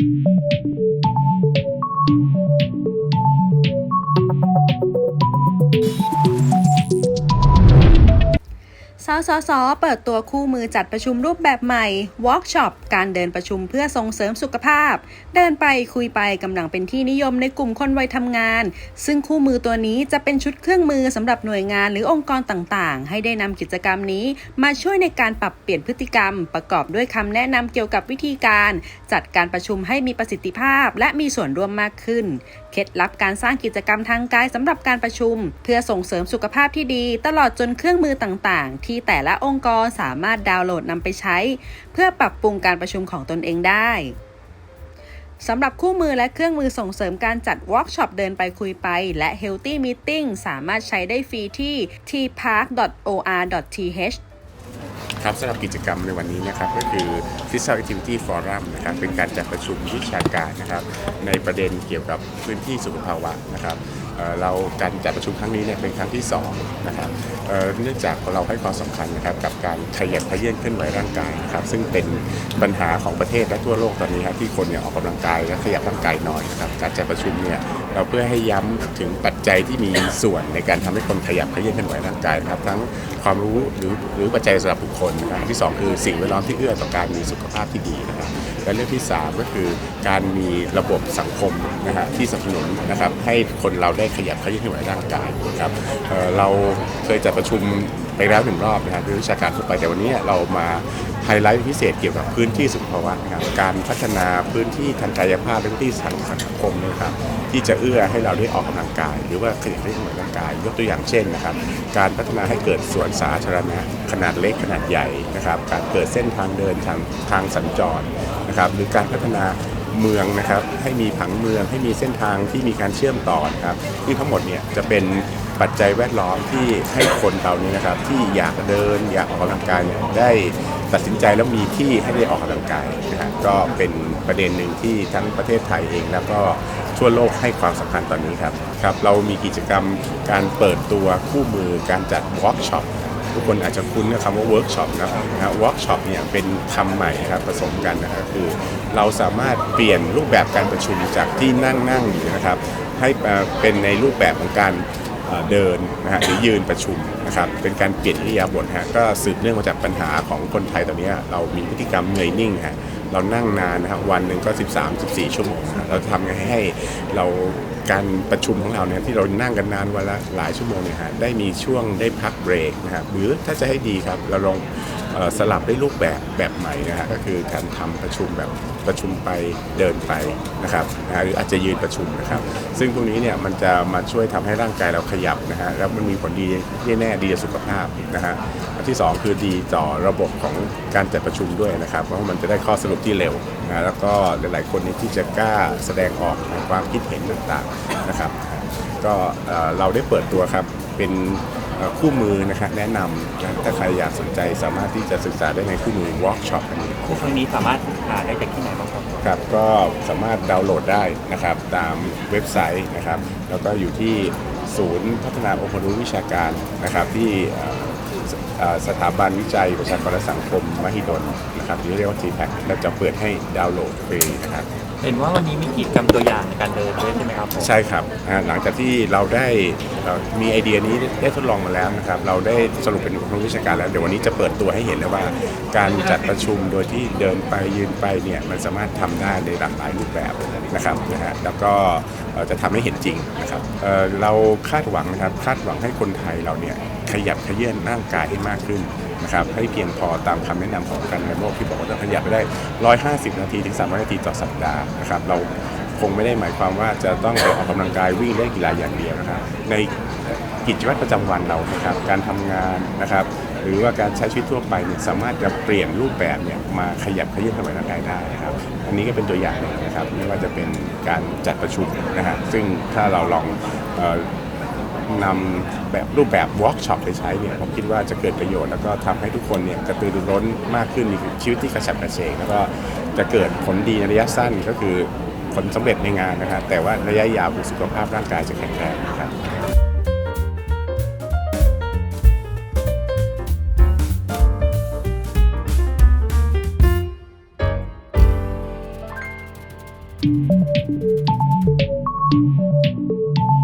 Thank you. สสสเปิดตัวคู่มือจัดประชุมรูปแบบใหม่ Workshop การเดินประชุมเพื่อส่งเสริมสุขภาพ เดินไปคุยไปกำลังเป็นที่นิยมในกลุ่มคนวัยทำงาน ซึ่งคู่มือตัวนี้จะเป็นชุดเครื่องมือสำหรับหน่วยงานหรือองค์กรต่างๆ ให้ได้นำกิจกรรมนี้ มาช่วยในการปรับเปลี่ยนพฤติกรรม ประกอบด้วยคำแนะนำเกี่ยวกับวิธีการ จัดการประชุมให้มีประสิทธิภาพ และมีส่วนร่วมมากขึ้นเคล็ดลับการสร้างกิจกรรมทางกายสำหรับการประชุม เพื่อส่งเสริมสุขภาพที่ดี ตลอดจนเครื่องมือต่างๆ ที่แต่ละองค์กรสามารถดาวน์โหลดนำไปใช้ เพื่อปรับปรุงการประชุมของตนเองได้สำหรับคู่มือและเครื่องมือส่งเสริมการจัดเวิร์กช็อปเดินไปคุยไป และ Healthy Meeting สามารถใช้ได้ฟรีที่ tpark.or.th ครับสำหรับกิจกรรมในวันนี้นะครับก็คือ Physical Activity Forum นะครับเป็นการจัดประชุมวิชาการนะครับในประเด็นเกี่ยวกับพื้นที่สุขภาวะนะครับเราการจัดประชุมครั้งนี้เนี่ยเป็นครั้งที่2นะครับเนื่องจากเราให้ความสำคัญนะครับกับการขยับเขยื้อนเคลื่อนไหวร่างกายนะครับซึ่งเป็นปัญหาของประเทศและทั่วโลกตอนนี้ครับที่คนเนี่ยออกกำลังกายและขยับร่างกายน้อยนะครับการจัดประชุมเนี่ยเราเพื่อให้ย้ำถึงปัจจัยที่มีส่วนในการทำให้คนขยับเขยื้อนเคลื่อนไหวร่างกายนะครับ ทั้งความรู้หรือหรือปัจจัยสำหรับบุคคลนะครับที่สองคือสิ่งแวดล้อมที่เอื้อต่อการมีสุขภาพที่ดีนะครับและเรื่องที่สามก็คือการมีระบบสังคมนะฮะที่สนับสนุนนะครับให้คนเราได้ขยับเขยื้อนเคลื่อนไหวร่างกายนะครับเเราเคยจัดประชุมไปแล้วหนึ่งรอบนะครับด้วยวิชาการทั่วไปแต่วันนี้เรามา ฮไลท์พิเศษเกี่ยวกับพื้นที่สุขภาวะนะครับการพัฒนาพื้นที่ทางกายภาพและพื้นที่สังคมนะครับที่จะเอื้อให้เราได้ออกกำลังกาย หรือว่าขยับเขยื้อนเคลื่อนไหวร่างกาย ยกตัวอย่างเช่นนะครับ การพัฒนาให้เกิดสวนสาธารณะขนาดเล็กขนาดใหญ่นะครับ การเกิดเส้นทางเดินทางทางสัญจรนะครับ หรือการพัฒนาเมืองนะครับให้มีผังเมืองให้มีเส้นทางที่มีการเชื่อมต่อนะครับที่ทั้งหมดเนี่ยจะเป็นปัจจัยแวดล้อมที่ให้คนเรานี้นะครับที่อยากเดินอยากออกกำลังกายได้ ตัดสินใจแล้วมีที่ให้ได้ออกกำลังกายนะฮะก็เป็นประเด็นหนึ่งที่ทั้งประเทศไทยเองแล้วก็ทั่วโลกให้ความสำคัญตอนนี้ครับครับ เรามีกิจกรรมการเปิดตัวคู่มือการจัดวอล์กช็อปทุกคนอาจจะคุ้นกับคำว่าเวิร์กช็อปนะนะเวิร์กช็อปเนี่ยเป็นคำใหม่นะครับผสมกันนะครับคือ เราสามารถเปลี่ยนรูปแบบการประชุมจากที่นั่งนั่งอยู่นะครับ ให้เป็นในรูปแบบของการ เดินนะฮะหรือยืนประชุมนะครับเป็นการเปลี่ยนอิริยาบถฮะก็สืบเนื่องมาจากปัญหาของคนไทยตอนนี้เรามีพฤติกรรมเหนื่อยนิ่งฮะเรานั่งนานนะครับวันหนึ่งก็ 13-14 ชั่วโมงเราทำไงให้เรา การประชุมของเราเนี่ยที่เรานั่งกันนานวันละหลายชั่วโมงเนี่ยฮะได้มีช่วงได้พักเบรกนะครับหรือถ้าจะให้ดีครับเราลองสลับได้รูปแบบแบบใหม่นะฮะก็คือการทำประชุมแบบประชุมไปเดินไปนะครับนะฮะหรืออาจจะยืนประชุมนะครับ ซึ่งพวกนี้เนี่ยมันจะมาช่วยทำให้ร่างกายเราขยับนะฮะแล้วมันมีผลดีแน่ๆดีต่อสุขภาพนะฮะอันที่สองคือดีต่อระบบของการจัดประชุมด้วยนะครับ เพราะมันจะได้ข้อสรุปที่เร็วนะแล้วก็หลายๆคนนี่ที่จะกล้าแสดงออกในความคิดเห็นต่างๆนะครับก็เอ่อเราได้เปิดตัวครับเป็นเอ่อคู่มือนะครับแนะนำนะถ้าใครอยากสนใจสามารถที่จะศึกษาได้ในคู่มือ Workshop อันนี้ครั้งนี้สามารถหาได้จากที่ไหนบ้างครับครับก็สามารถดาวน์โหลดได้นะครับตามเว็บไซต์นะครับ แล้วก็อยู่ที่ศูนย์พัฒนาองค์ความรู้วิชาการนะครับที่เอ่อสเอ่อสถาบันวิจัยประชากรและสังคม มหิดลนะครับที่เรียกว่า TPAC เราจะเปิดให้ดาวน์โหลดฟรีนะครับ เห็นว่าวันนี้มีกิจกรรมตัวอย่างในการเดินด้วยใช่ไหมครับผมใช่ครับอ่าหลังจากที่เราได้เอ่อมีไอเดียนี้ได้ทดลองมาแล้วนะครับ เราได้สรุปเป็นความรู้วิชาการแล้ว เดี๋ยววันนี้จะเปิดตัวให้เห็นแล้วว่า การจัดประชุมโดยที่เดินไปยืนไปเนี่ยมันสามารถทำได้ในหลากหลายรูปแบบนะครับนะฮะแล้วก็เอ่อจะทำให้เห็นจริงนะครับเอ่อเราคาดหวังนะครับคาดหวังให้คนไทยเราเนี่ยขยับขยื่นร่างกายให้มากขึ้น นะครับให้เพียงพอตามคำแนะนำของการในโลกที่บอกว่าต้องขยับไปได้ 150 นาทีถึง 300 นาทีต่อสัปดาห์นะครับเราคงไม่ได้หมายความว่าจะต้องไปออกกำลังกายวิ่งเล่นกีฬาอย่างเดียวนะครับในกิจวัตรประจำวันเรานะครับการทำงานนะครับหรือว่าการใช้ชีวิตทั่วไปเนี่ยสามารถจะเปลี่ยนรูปแบบเนี่ยมาขยับขยื่นทำให้ร่างกายได้นะครับ อันนี้ก็เป็นตัวอย่างหนึ่งนะครับไม่ว่าจะเป็นการจัดประชุมนะฮะซึ่งถ้าเราลองออ นำแบบรูปแบบวอล์กช็อปไปใช้เนี่ยผมคิดว่าจะเกิดประโยชน์แล้วก็ทำให้ทุกคนเนี่ยกระตือรือร้นมากขึ้นมีชีวิตที่กระฉับกระเฉงแล้วก็จะเกิดผลดีในระยะสั้นก็คือผลสำเร็จในงานนะครับแต่ว่าระยะยาวคือสุขภาพร่างกายจะแข็งแรงนะครับ Thank